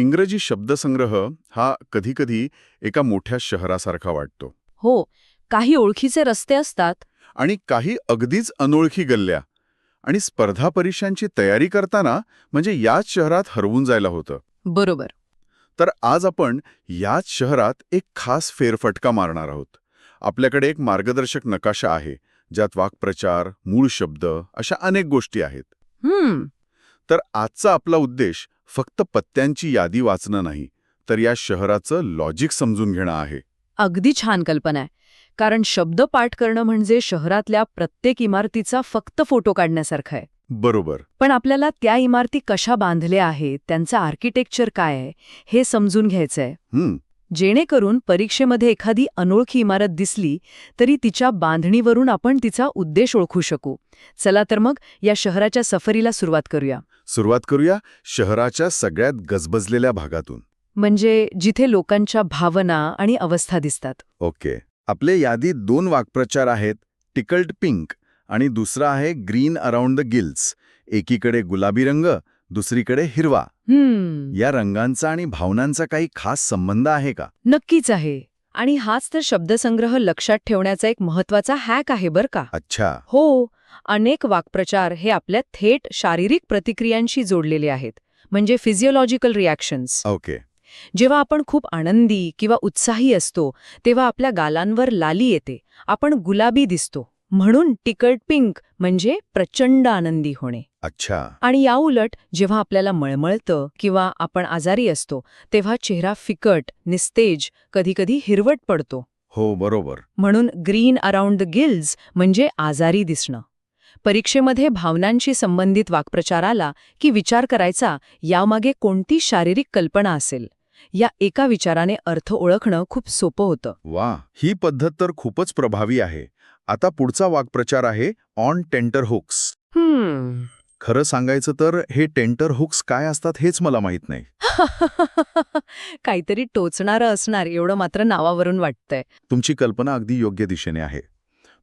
इंग्रजी शब्दसंग्रह हा कधीकधी एका मोठ्या शहरासारखा वाटतो. हो काही ओळखीचे रस्ते असतात. आणि काही अगदीच अनोळखी गल्ल्या आणि स्पर्धा परीक्षांची तयारी करताना म्हणजे याच शहरात हरवून जायला होतं. बरोबर. तर आज आपण याच शहरात एक खास फेरफटका मारणार आहोत. आपल्याकडे एक मार्गदर्शक नकाशा आहे ज्यात वाक्प्रचार मूळ शब्द अशा अनेक गोष्टी आहेत. तर आजचा आपला उद्देश फक्त पत्त्यांची यादी वाचणं नाही तर या शहराचं लॉजिक समजून घेणं आहे. अगदी छान कल्पना आहे. कारण शब्द पाठ करणं म्हणजे शहरातल्या प्रत्येक इमारतीचा फक्त फोटो काढण्यासारखं आहे. बरोबर. पण आपल्याला त्या इमारती कशा बांधल्या आहेत त्यांचं आर्किटेक्चर काय आहे हे समजून घ्यायचंय. जेणेकरून परीक्षेमध्ये एखादी अनोळखी इमारत दिसली तरी तिच्या बांधणीवरून आपण तिचा उद्देश ओळखू शकू. चला तर मग या शहराच्या सफरीला सुरुवात करूया. सुरुवात करूया शहराच्या सगळ्यात गजबजलेल्या भागातून. म्हणजे जिथे लोकांच्या भावना आणि अवस्था दिसतात. ओके. आपल्या यादीत दोन वाक्प्रचार आहेत टिकल्ड पिंक आणि दुसरा आहे ग्रीन अराउंड द गिल्स. एकीकडे गुलाबी रंग दुसरीकडे हिरवा. हम्म. या रंगांचा आणि भावनांचा काही खास संबंध आहे का? नक्कीच आहे. आणि हाच तर शब्दसंग्रह लक्षात ठेवण्याचा एक महत्त्वाचा हॅक आहे बर का. अच्छा. हो अनेक वाक्प्रचार हे आपल्या थेट शारीरिक प्रतिक्रियांशी जोडलेले आहेत म्हणजे फिजिओलॉजिकल रिॲक्शन्स ओके. जेव्हा आपण खूप आनंदी किंवा उत्साही असतो तेव्हा आपल्या गालांवर लाली येते आपण गुलाबी दिसतो. म्हणून टिकट पिंक म्हणजे प्रचंड आनंदी होणे. अच्छा. आणि याउलट जेव्हा आपल्याला मळमळतं किंवा आपण आजारी असतो तेव्हा चेहरा फिकट निस्तेज कधीकधी हिरवट पडतो. हो बरोबर. म्हणून ग्रीन अराउंड द गिल्स म्हणजे आजारी दिसणं. परीक्षेमध्ये भावनांशी संबंधित वाक्प्रचार आला की विचार करायचा यामागे कोणती शारीरिक कल्पना असेल? या एका विचाराने अर्थ ओळखणं खूप सोपं होतं. वा ही पद्धत तर खूपच प्रभावी आहे. आता पुढचा वाक्प्रचार आहे ऑन टेंटर हुक्स हम्म. खरं सांगायचं तर हे टेंटर हुक्स काय असतात हेच मला माहीत नाही. काहीतरी टोचणारं असणार एवढं मात्र नावावरून वाटतंय. तुमची कल्पना अगदी योग्य दिशेने आहे.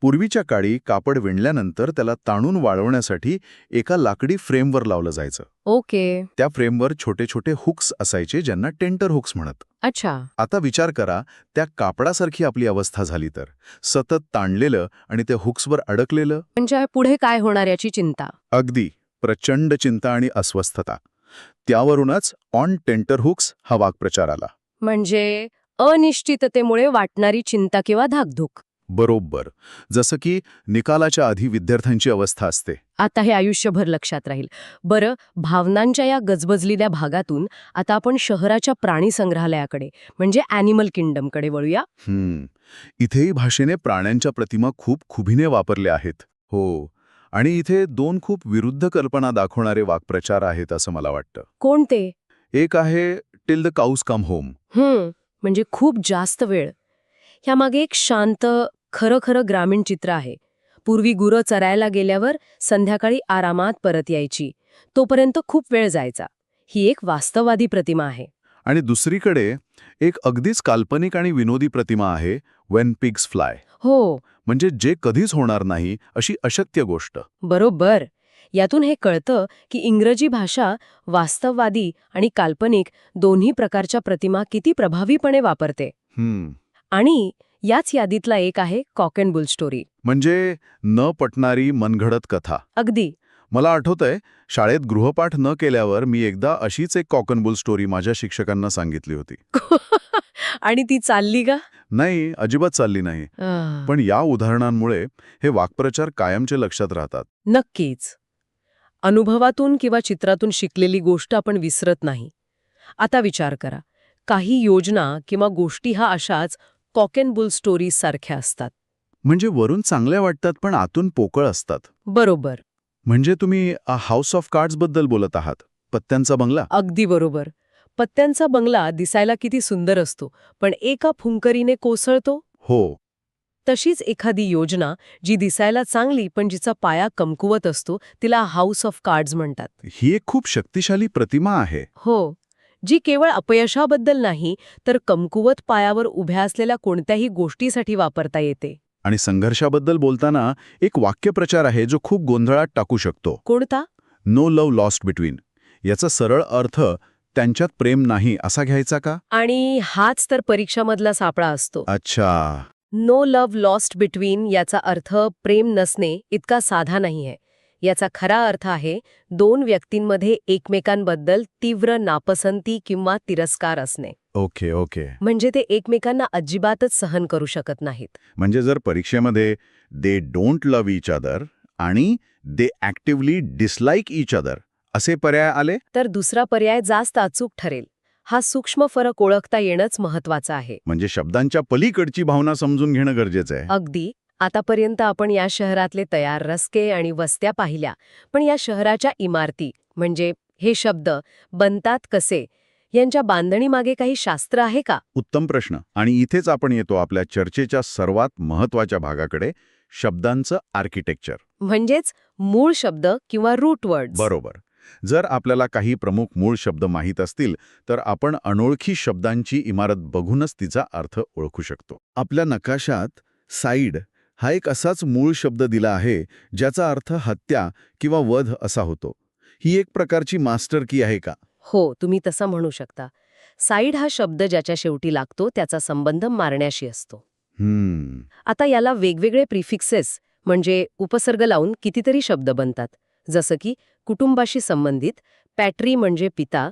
पूर्वीच्या काळी कापड विणल्यानंतर त्याला ताणून वाळवण्यासाठी एका लाकडी फ्रेमवर लावलं जायचं. ओके. त्या फ्रेमवर छोटे छोटे हुक्स असायचे ज्यांना टेंटर हुक्स म्हणत. अच्छा. आता विचार करा त्या कापडासारखी आपली अवस्था झाली तर. सतत ताणलेलं आणि त्या हुक्सवर अडकलेलं? म्हणजे पुढे काय होणार याची चिंता? अगदी. प्रचंड चिंता आणि अस्वस्थता. त्यावरूनच ऑन टेंटर हुक्स हा वाक्प्रचार आला. म्हणजे अनिश्चिततेमुळे वाटणारी चिंता किंवा धाकधूक. बरोबर. जसं की निकालाच्या आधी विद्यार्थ्यांची अवस्था असते. आता हे आयुष्यभर लक्षात राहील. बरं भावनांच्या या गजबजलेल्या भागातून आता आपण शहराच्या प्राणी संग्रहालयाकडे म्हणजे ॲनिमल किंगडमकडे वळूया. हम्म. इथेही भाषेने प्राण्यांच्या प्रतिमा खूप खुबीने वापरल्या आहेत. हो. आणि इथे दोन खूप विरुद्ध कल्पना दाखवणारे वाक्प्रचार आहेत असं मला वाटतं. कोणते? एक आहे till the cows come home hmm. म्हणजे खूप जास्त वेळ. ह्यामागे एक शांत खरं खरं ग्रामीण चित्र आहे. पूर्वी गुरं चरायला गेल्यावर संध्याकाळी आरामात परत यायची. तोपर्यंत खूप वेळ जायचा. ही एक वास्तववादी प्रतिमा आहे. आणि दुसरीकडे एक अगदीच काल्पनिक आणि विनोदी प्रतिमा आहे वेन पिग्स फ्लाय हो. म्हणजे जे कधीच होणार नाही अशी अशक्य गोष्ट. बरोबर. यातून हे कळतं की इंग्रजी भाषा वास्तववादी आणि काल्पनिक दोन्ही प्रकारच्या प्रतिमा किती प्रभावीपणे वापरते. आणि याच यादीतला एक आहे कॉक अँड बुल स्टोरी. म्हणजे न पटणारी मनघडत कथा. अगदी. मला आठवतंय शाळेत गृहपाठ न केल्यावर मी एकदा अशीच एक कॉकनबुल स्टोरी माझ्या शिक्षकांना सांगितली होती. आणि ती चालली का? नाही अजिबात चालली नाही. पण या उदाहरणांमुळे हे वाक्प्रचार कायमचे लक्षात राहतात. नक्कीच. अनुभवातून किंवा चित्रातून शिकलेली गोष्ट आपण विसरत नाही. आता विचार करा काही योजना किंवा गोष्टी हा अशाच कॉक अँड बुल स्टोरीज सारख्या असतात. म्हणजे वरून चांगल्या वाटतात पण आतून पोकळ असतात. बरोबर. म्हणजे तुम्ही हाऊस ऑफ कार्ड्सबद्दल बोलत आहात. पत्त्यांचा बंगला? अगदी बरोबर. पत्त्यांचा बंगला दिसायला किती सुंदर असतो पण एका फुंकरीने कोसळतो? हो. तशीच एखादी योजना जी दिसायला चांगली पण जिचा पाया कमकुवत असतो तिला हाऊस ऑफ कार्ड्स म्हणतात. ही एक खूप शक्तिशाली प्रतिमा आहे. हो. जी केवळ अपयशाबद्दल नाही तर कमकुवत पायावर उभ्या असलेल्या कोणत्याही गोष्टीसाठी वापरता येते. आणि संघर्षाबद्दल बोलताना एक वाक्यप्रचार आहे जो खूप गोंधळात टाकू शकतो. कोणता? नो लव लॉस्ट बिटवीन याचा सरळ अर्थ त्यांच्यात प्रेम नाही असा घ्यायचा का? आणि हाच तर परीक्षामधला सापळा असतो. अच्छा. नो लव्ह लॉस्ट बिटवीन याचा अर्थ प्रेम नसणे इतका साधा नाहीये. याचा खरा अर्थ आहे दोन व्यक्तींमध्ये एकमेकांबद्दल तीव्र नापसंती किंवा तिरस्कार असणे. Okay okay. म्हणजे ते एकमेकांना अजिबातच सहन करू शकत नाहीत. म्हणजे जर परीक्षेमध्ये they don't love each other आणि they actively dislike each other असे पर्याय आले? तर दुसरा पर्याय जास्त अचूक ठरेल. हा सूक्ष्म फरक ओळखता येणंच महत्वाचं आहे. म्हणजे शब्दांच्या पलीकडची भावना समजून घेणं गरजेचं आहे. अगदी. आतापर्यंत आपण या शहरातले तयार रस्ते आणि वस्त्या पाहिल्या पण या शहराच्या इमारती म्हणजे हे शब्द बनतात कसे यांच्या बांधणीमागे काही शास्त्र आहे का? उत्तम प्रश्न. आणि इथेच आपण येतो आपल्या चर्चेच्या सर्वात महत्त्वाच्या भागाकडे शब्दांचं आर्किटेक्चर. म्हणजेच मूळ शब्द किंवा रूट वर्ड बरोबर. जर आपल्याला काही प्रमुख मूळ शब्द माहीत असतील तर आपण अनोळखी शब्दांची इमारत बघूनच तिचा अर्थ ओळखू शकतो. आपल्या नकाशात साईड हा एक असाच मूळ शब्द दिला आहे ज्याचा अर्थ हत्या किंवा वध असा होतो. ही एक प्रकारची मास्टर की आहे का? हो तुम्ही तसं म्हणू शकता. साईड हा शब्द ज्याच्या शेवटी लागतो त्याचा संबंध मारण्याशी असतो. हम्म. आता याला वेगवेगळे प्रिफिक्सेस म्हणजे उपसर्ग लावून कितीतरी शब्द बनतात. जसं की कुटुंबाशी संबंधित पॅट्री म्हणजे पिता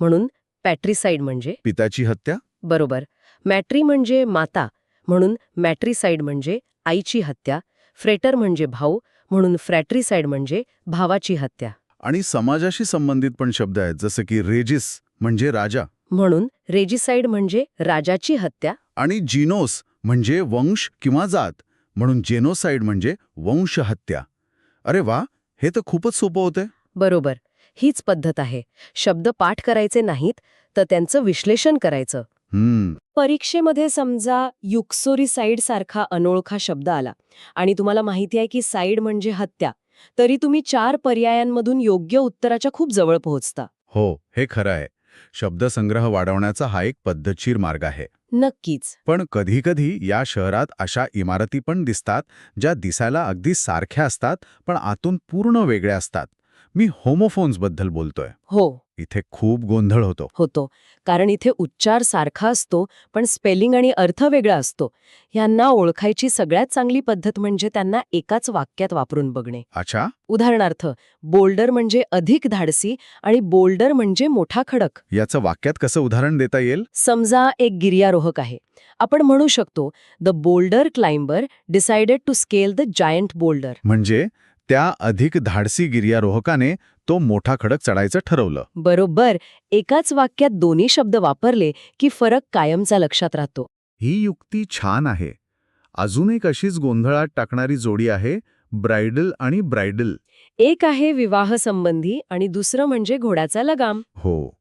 म्हणून पॅट्रीसाईड म्हणजे पिताची हत्या? बरोबर. मॅट्री म्हणजे माता म्हणून मॅट्रीसाईड म्हणजे आईची हत्या फ्रेटर म्हणजे भाऊ म्हणून फ्रॅट्रीसाईड म्हणजे भावाची हत्या. आणि समाजाशी संबंधित पण शब्द आहेत जसं की रेजिस म्हणजे राजा. म्हणून रेजिसाईड म्हणजे राजाची हत्या. आणि जिनोस म्हणजे वंश किंवा जात म्हणून जेनोसाइड म्हणजे वंशहत्या. अरे वा हे तर खूपच सोपं होतंय. बरोबर हीच पद्धत आहे. शब्द पाठ करायचे नाहीत तर त्यांचं विश्लेषण करायचं. परीक्षेमध्ये समजा युक्सोरी सारखा अनोळखा शब्द आला आणि तुम्हाला माहिती आहे की साईड म्हणजे हत्या तरी तुम्ही चार पर्यायांमधून योग्य उत्तराच्या खूप जवळ पोहोचता. हो हे खरं आहे. शब्दसंग्रह वाढवण्याचा हा एक पद्धतशीर मार्ग आहे. नक्कीच. पण कधीकधी या शहरात अशा इमारती पण दिसतात ज्या दिसायला अगदी सारख्या असतात पण आतून पूर्ण वेगळ्या असतात. मी होमोफोन्सबद्दल बोलतोय. हो. इथे खूप गोंधळ होतो. होतो. कारण इथे उच्चार सारखा असतो पण स्पेलिंग आणि अर्थ वेगळा असतो. यांना ओळखायची सगळ्यात चांगली पद्धत म्हणजे त्यांना एकाच वाक्यात वापरून बघणे. अच्छा? उदाहरणार्थ बोल्डर म्हणजे अधिक धाडसी आणि बोल्डर म्हणजे मोठा खडक. याचं वाक्यात कसं उदाहरण देता येईल? समजा एक गिर्यारोहक आहे. आपण म्हणू शकतो the boulder climber decided to scale the giant boulder. म्हणजे त्या अधिक धाडसी गिर्यारोहकाने तो मोठा खडक चढायचं ठरवलं. बरोबर. एकाच वाक्यात दोन्ही शब्द वापरले की फरक कायमचा लक्षात राहतो. ही युक्ती छान आहे. अजून एक अशीच गोंधळात टाकणारी जोडी आहे ब्रायडल आणि ब्रायडल एक आहे विवाह संबंधी आणि दुसरं म्हणजे घोड्याचा लगाम. हो.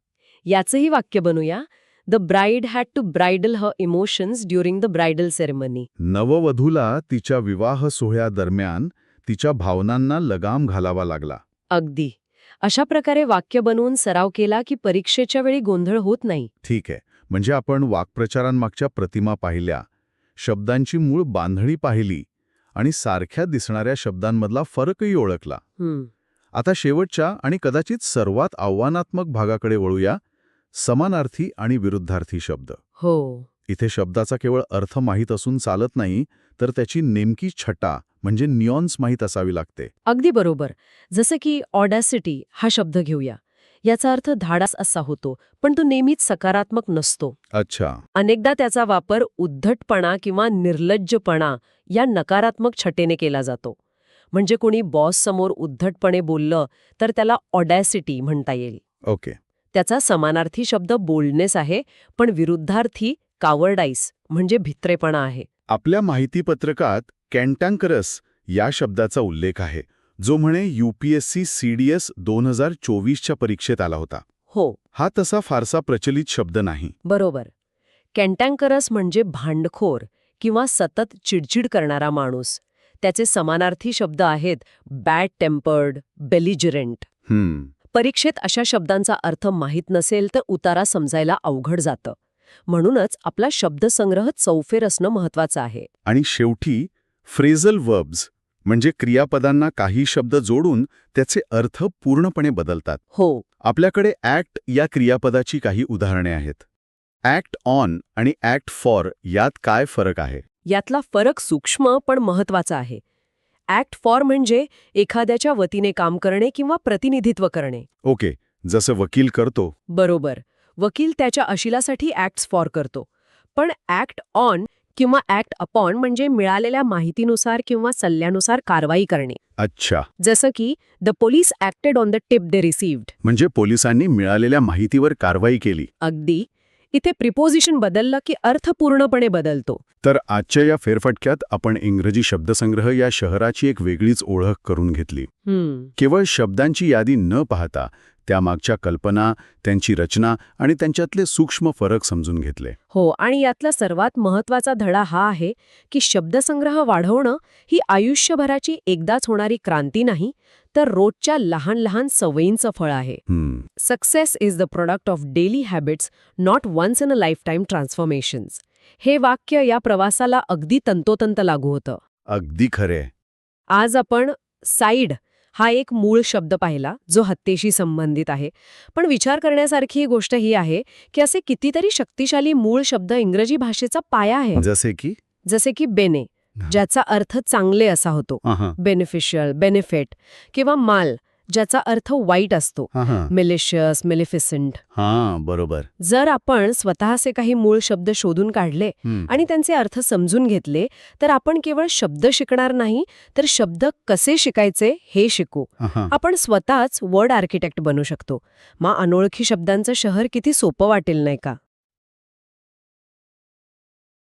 याचंही वाक्य बनूया. The bride had to bridle her emotions during the bridal ceremony नववधूला तिच्या विवाह सोहळ्यादरम्यान तिच्या भावनांना लगाम घालावा लागला. अगदी. अशा प्रकारे वाक्य बनवून सराव केला की परीक्षेच्या वेळी गोंधळ होत नाही. ठीक आहे. म्हणजे आपण वाक्प्रचारांमागच्या प्रतिमा पाहिल्या शब्दांची मूळ बांधणी पाहिली आणि सारख्या दिसणाऱ्या शब्दांमधला फरकही ओळखला. आता शेवटच्या आणि कदाचित सर्वात आव्हानात्मक भागाकडे वळूया समानार्थी आणि विरुद्धार्थी शब्द. हो. इथे शब्दाचा केवळ अर्थ माहीत असून चालत नाही तर त्याची नेमकी छटा म्हणजे नियॉन्स माहीत असावी लागते. अगदी बरोबर. जसं की ऑडॅसिटी हा शब्द घेऊया. याचा अर्थ धाडस असा होतो पण तो नेहमीच सकारात्मक नसतो. अच्छा. अनेकदा त्याचा वापर उद्धटपणा किंवा निर्लज्जपणा या नकारात्मक छटेने केला जातो. म्हणजे कोणी बॉस समोर उद्धटपणे बोललं तर त्याला ऑडॅसिटी म्हणता येईल. ओके. त्याचा समानार्थी शब्द बोल्डनेस आहे पण विरुद्धार्थी कावर्डाईस म्हणजे भित्रेपणा आहे. आपल्या माहितीपत्रकात कॅन्टँकरस या शब्दाचा उल्लेख आहे जो म्हणे यूपीएससी सीडीएस दोन हजार चोवीसच्या परीक्षेत आला होता. हो. हा तसा फारसा प्रचलित शब्द नाही. बरोबर. कॅन्टँकरस म्हणजे भांडखोर किंवा सतत चिडचिड करणारा माणूस. त्याचे समानार्थी शब्द आहेत बॅड टेम्पर्ड बेलिजरंट हम्म. परीक्षेत अशा शब्दांचा अर्थ माहीत नसेल तर उतारा समजायला अवघड जातं. म्हणूनच आपला शब्दसंग्रह चौफेर असणं महत्वाचं आहे. आणि शेवटी फ्रेझल वर्ब्स म्हणजे क्रियापदांना काही शब्द जोडून त्याचे अर्थ पूर्णपणे बदलतात. हो. आपल्याकडे ॲक्ट या क्रियापदाची काही उदाहरणे आहेत. ॲक्ट ऑन आणि ॲक्ट फॉर यात काय फरक आहे? यातला फरक सूक्ष्म पण महत्त्वाचा आहे. ॲक्ट फॉर म्हणजे एखाद्याच्या वतीने काम करणे किंवा प्रतिनिधित्व करणे. ओके जसं वकील करतो. बरोबर. वकील त्याच्या अशिलासाठी ॲक्ट्स फॉर करतो. पण ॲक्ट ऑन किंवा ॲक्ट अपॉन म्हणजे मिळालेल्या माहितीनुसार किंवा सल्ल्यानुसार कारवाई करणे. अच्छा. जसं की the police acted on the tip they received म्हणजे पोलिसांनी मिळालेल्या माहितीवर कारवाई केली. अगदी. इथे प्रिपोजिशन बदललं की अर्थ पूर्णपणे बदलतो. तर आजच्या या फेरफटक्यात आपण इंग्रजी शब्दसंग्रह या शहराची एक वेगळीच ओळख करून घेतली. केवळ शब्दांची यादी न पाहता त्यामागच्या कल्पना त्यांची रचना आणि त्यांच्यातले सूक्ष्म फरक समजून घेतले. हो आणि यातला सर्वात महत्त्वाचा धडा हा आहे की शब्दसंग्रह वाढवणं ही आयुष्यभराची एकदाच होणारी क्रांती नाही तर रोजच्या लहान लहान सवयींचं फळ आहे. Success is the product of daily habits not once in a lifetime transformations हे वाक्य या प्रवासाला अगदी तंतोतंत लागू होतं. अगदी खरे आज आपण साईड हा एक मूळ शब्द पाहिला जो हत्येशी संबंधित आहे. पण विचार करण्यासारखी गोष्ट ही आहे की असे कितीतरी शक्तिशाली मूळ शब्द इंग्रजी भाषेचा पाया आहे. जसे की? जसे की बेने ज्याचा अर्थ चांगले असा होतो. बेनिफिशियल बेनिफिट किंवा माल. ज्याचा अर्थ वाईट असतो. मिलिशियस मिलिफिसंट हां बरोबर जर आपण स्वतःचे काही मूळ शब्द शोधून काढले. आणि त्यांचे अर्थ समजून घेतले तर आपण केवळ शब्द शिकणार नाही तर शब्द कसे शिकायचे हे शिकू. आपण स्वतःच वर्ड आर्किटेक्ट बनू शकतो मग अनोळखी शब्दांचं शहर किती सोपं वाटेल नाही का